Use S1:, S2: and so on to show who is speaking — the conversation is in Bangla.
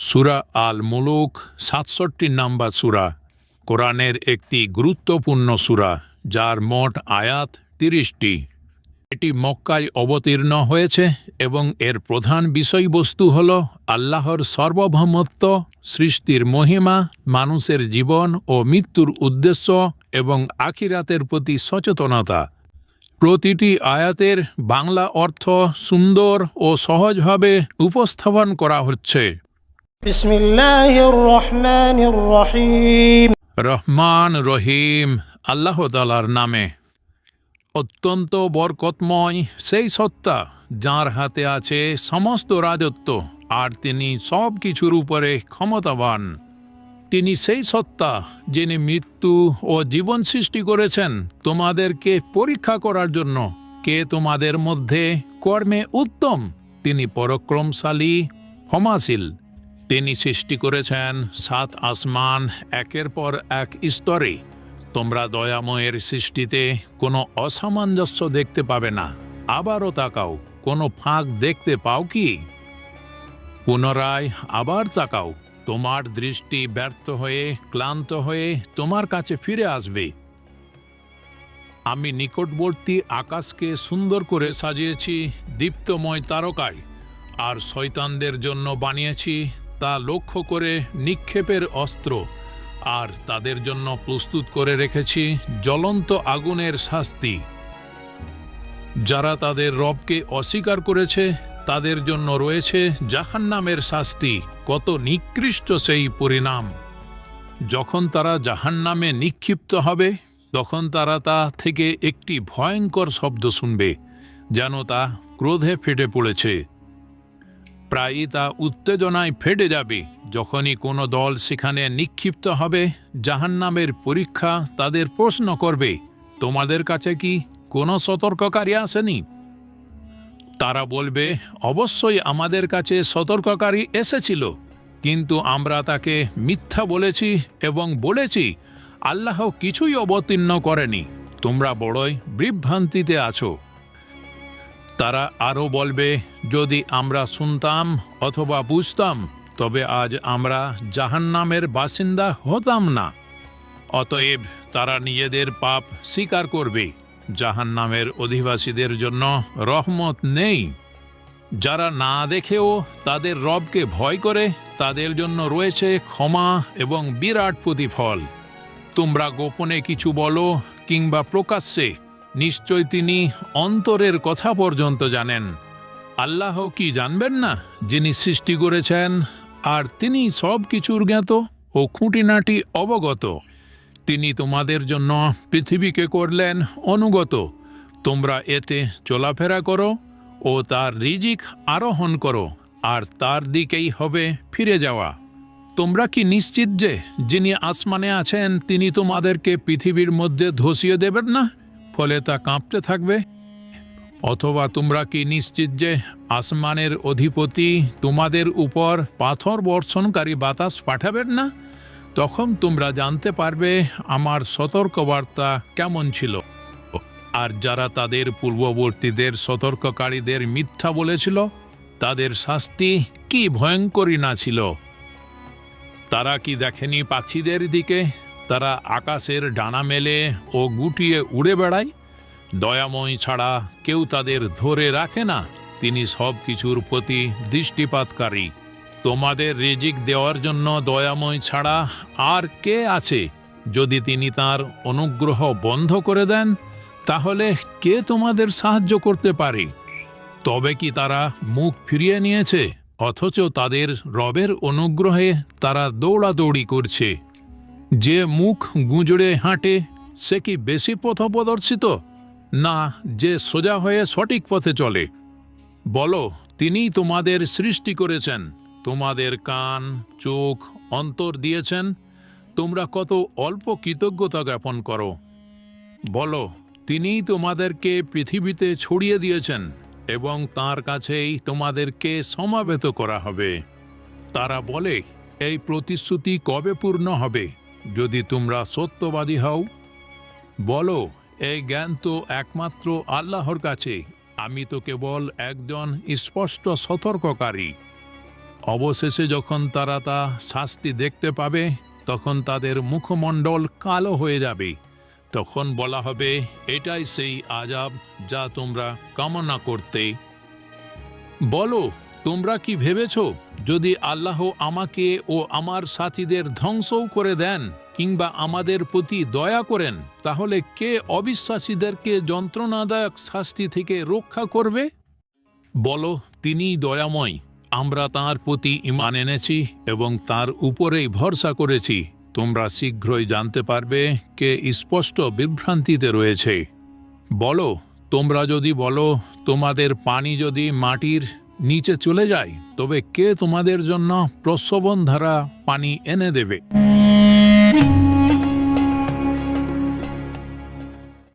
S1: সুরা আল মুলুক সাতষট্টি নাম্বার সুরা, কোরআনের একটি গুরুত্বপূর্ণ সুরা, যার মোট আয়াত তিরিশটি। এটি মক্কায় অবতীর্ণ হয়েছে এবং এর প্রধান বিষয়বস্তু হল আল্লাহর সর্বভৌমত্ব, সৃষ্টির মহিমা, মানুষের জীবন ও মৃত্যুর উদ্দেশ্য এবং আখিরাতের প্রতি সচেতনতা। প্রতিটি আয়াতের বাংলা অর্থ সুন্দর ও সহজভাবে উপস্থাপন করা হচ্ছে। রহমান রহিম। আল্লাহ তালার নামে। অত্যন্ত বরকতময় সেই সত্তা যার হাতে আছে সমস্ত রাজত্ব, আর তিনি সব কিছুর উপরে ক্ষমতাবান। তিনি সেই সত্তা যিনি মৃত্যু ও জীবন সৃষ্টি করেছেন তোমাদেরকে পরীক্ষা করার জন্য। কে তোমাদের মধ্যে কর্মে উত্তম, তিনি পরাক্রমশালী, ক্ষমাশীল। তিনি সৃষ্টি করেছেন সাত আসমান, একের পর এক স্তরে। তোমরা দয়াময়ের সৃষ্টিতে কোনো অসামঞ্জস্য দেখতে পাবে না। আবারও তাকাও, কোনো ফাঁক দেখতে পাও কি? পুনরায় আবার তাকাও, তোমার দৃষ্টি ব্যর্থ হয়ে, ক্লান্ত হয়ে তোমার কাছে ফিরে আসবে। আমি নিকটবর্তী আকাশকে সুন্দর করে সাজিয়েছি, দীপ্তময় তারকায়, আর শয়তানদের জন্য বানিয়েছি তা লক্ষ্য করে নিক্ষেপের অস্ত্র আর তাদের জন্য প্রস্তুত করে রেখেছি জ্বলন্ত আগুনের শাস্তি। যারা তাদের রবকে অস্বীকার করেছে, তাদের জন্য রয়েছে জাহান্নামের শাস্তি, কত নিকৃষ্ট সেই পরিণাম। যখন তারা জাহান্নামে নিক্ষিপ্ত হবে, তখন তারা তা থেকে একটি ভয়ঙ্কর শব্দ শুনবে, যেন তা ক্রোধে ফেটে পড়েছে। প্রায়ই তা উত্তেজনায় ফেটে যাবে। যখনই কোনো দল সেখানে নিক্ষিপ্ত হবে, জাহান্নামের পরীক্ষা তাদের প্রশ্ন করবে, তোমাদের কাছে কি কোনো সতর্ককারী আসেনি? তারা বলবে, অবশ্যই আমাদের কাছে সতর্ককারী এসেছিল, কিন্তু আমরা তাকে মিথ্যা বলেছি এবং বলেছি, আল্লাহ কিছুই অবতীর্ণ করেনি। তোমরা বড়ই বিভ্রান্তিতে আছো। তারা আরও বলবে, যদি আমরা শুনতাম অথবা বুঝতাম, তবে আজ আমরা জাহান্নামের বাসিন্দা হতাম না। অতএব তারা নিজেদের পাপ স্বীকার করবে, জাহান্নামের অধিবাসীদের জন্য রহমত নেই। যারা না দেখেও তাদের রবকে ভয় করে, তাদের জন্য রয়েছে ক্ষমা এবং বিরাট প্রতিফল। তোমরা গোপনে কিছু বলো কিংবা প্রকাশ্যে নিশ্চয় তিনি অন্তরের কথা পর্যন্ত জানেন। আল্লাহ কি জানবেন না যিনি সৃষ্টি করেছেন আর তিনি সব কিছুর জ্ঞাত ও খুঁটিনাটি অবগত? তিনি তোমাদের জন্য পৃথিবীকে করলেন অনুগত। তোমরা এতে চলাফেরা করো ও তার রিজিক আরোহণ করো আর তার দিকেই হবে ফিরে যাওয়া। তোমরা কি নিশ্চিত যে যিনি আসমানে আছেন তিনি তোমাদেরকে পৃথিবীর মধ্যে ধসিয়ে দেবেন না? ফলে তা কাঁপতে থাকবে। অথবা তোমরা কি নিশ্চিত যে আসমানের অধিপতি তোমাদের উপর পাথর বর্ষণকারী বাতাস পাঠাবেন না? তখন তোমরা জানতে পারবে আমার সতর্কবার্তা কেমন ছিল। আর যারা তাদের পূর্ববর্তীদের সতর্ককারীদের মিথ্যা বলেছিল, তাদের শাস্তি কি ভয়ঙ্করী না ছিল। তারা কি দেখেনি পাখিদের দিকে? তারা আকাশের ডানা মেলে ও গুটিয়ে উড়ে বেড়ায়। দয়াময় ছাড়া কেউ তাদের ধরে রাখে না। তিনি সব কিছুর প্রতি দৃষ্টিপাতকারী। তোমাদের রেজিক দেওয়ার জন্য দয়াময় ছাড়া আর কে আছে? যদি তিনি তার অনুগ্রহ বন্ধ করে দেন, তাহলে কে তোমাদের সাহায্য করতে পারে? তবে কি তারা মুখ ফিরিয়ে নিয়েছে? অথচ তাদের রবের অনুগ্রহে তারা দৌড়াদৌড়ি করছে। যে মুখ গুঁজড়ে হাঁটে, সে কি বেশি পথপ্রদর্শিত? না, যে সোজা হয়ে সঠিক পথে চলে। বলো, তিনিই তোমাদের সৃষ্টি করেছেন। তোমাদের কান, চোখ, অন্তর দিয়েছেন। তোমরা কত অল্প কৃতজ্ঞতা জ্ঞাপন করো। বলো, তিনিই তোমাদেরকে পৃথিবীতে ছড়িয়ে দিয়েছেন এবং তার কাছেই তোমাদেরকে সমাবেত করা হবে। তারা বলে, এই প্রতিশ্রুতি কবে পূর্ণ হবে? যদি তোমরা সত্যবাদী হও, বলো, এই জ্ঞান তো একমাত্র আল্লাহর কাছে। আমি তো কেবল একজন স্পষ্ট সতর্ককারী। অবশেষে যখন তারা তা শাস্তি দেখতে পাবে, তখন তাদের মুখমণ্ডল কালো হয়ে যাবে। তখন বলা হবে, এটাই সেই আজাব যা তোমরা কামনা করতে। বলো তোমরা কি ভেবেছ, যদি আল্লাহ আমাকে ও আমার সাথীদের ধ্বংসও করে দেন কিংবা আমাদের প্রতি দয়া করেন, তাহলে কে অবিশ্বাসীদেরকে যন্ত্রণাদায়ক শাস্তি থেকে রক্ষা করবে? বলো তিনি দয়াময়। আমরা তার প্রতি ইমান এনেছি এবং তার উপরেই ভরসা করেছি। তোমরা শীঘ্রই জানতে পারবে কে স্পষ্ট বিভ্রান্তিতে রয়েছে। বলো, তোমরা যদি বলো, তোমাদের পানি যদি মাটির নিচে চলে যায় তবে কে তোমাদের জন্য প্রসবন ধারা পানি এনে দেবে?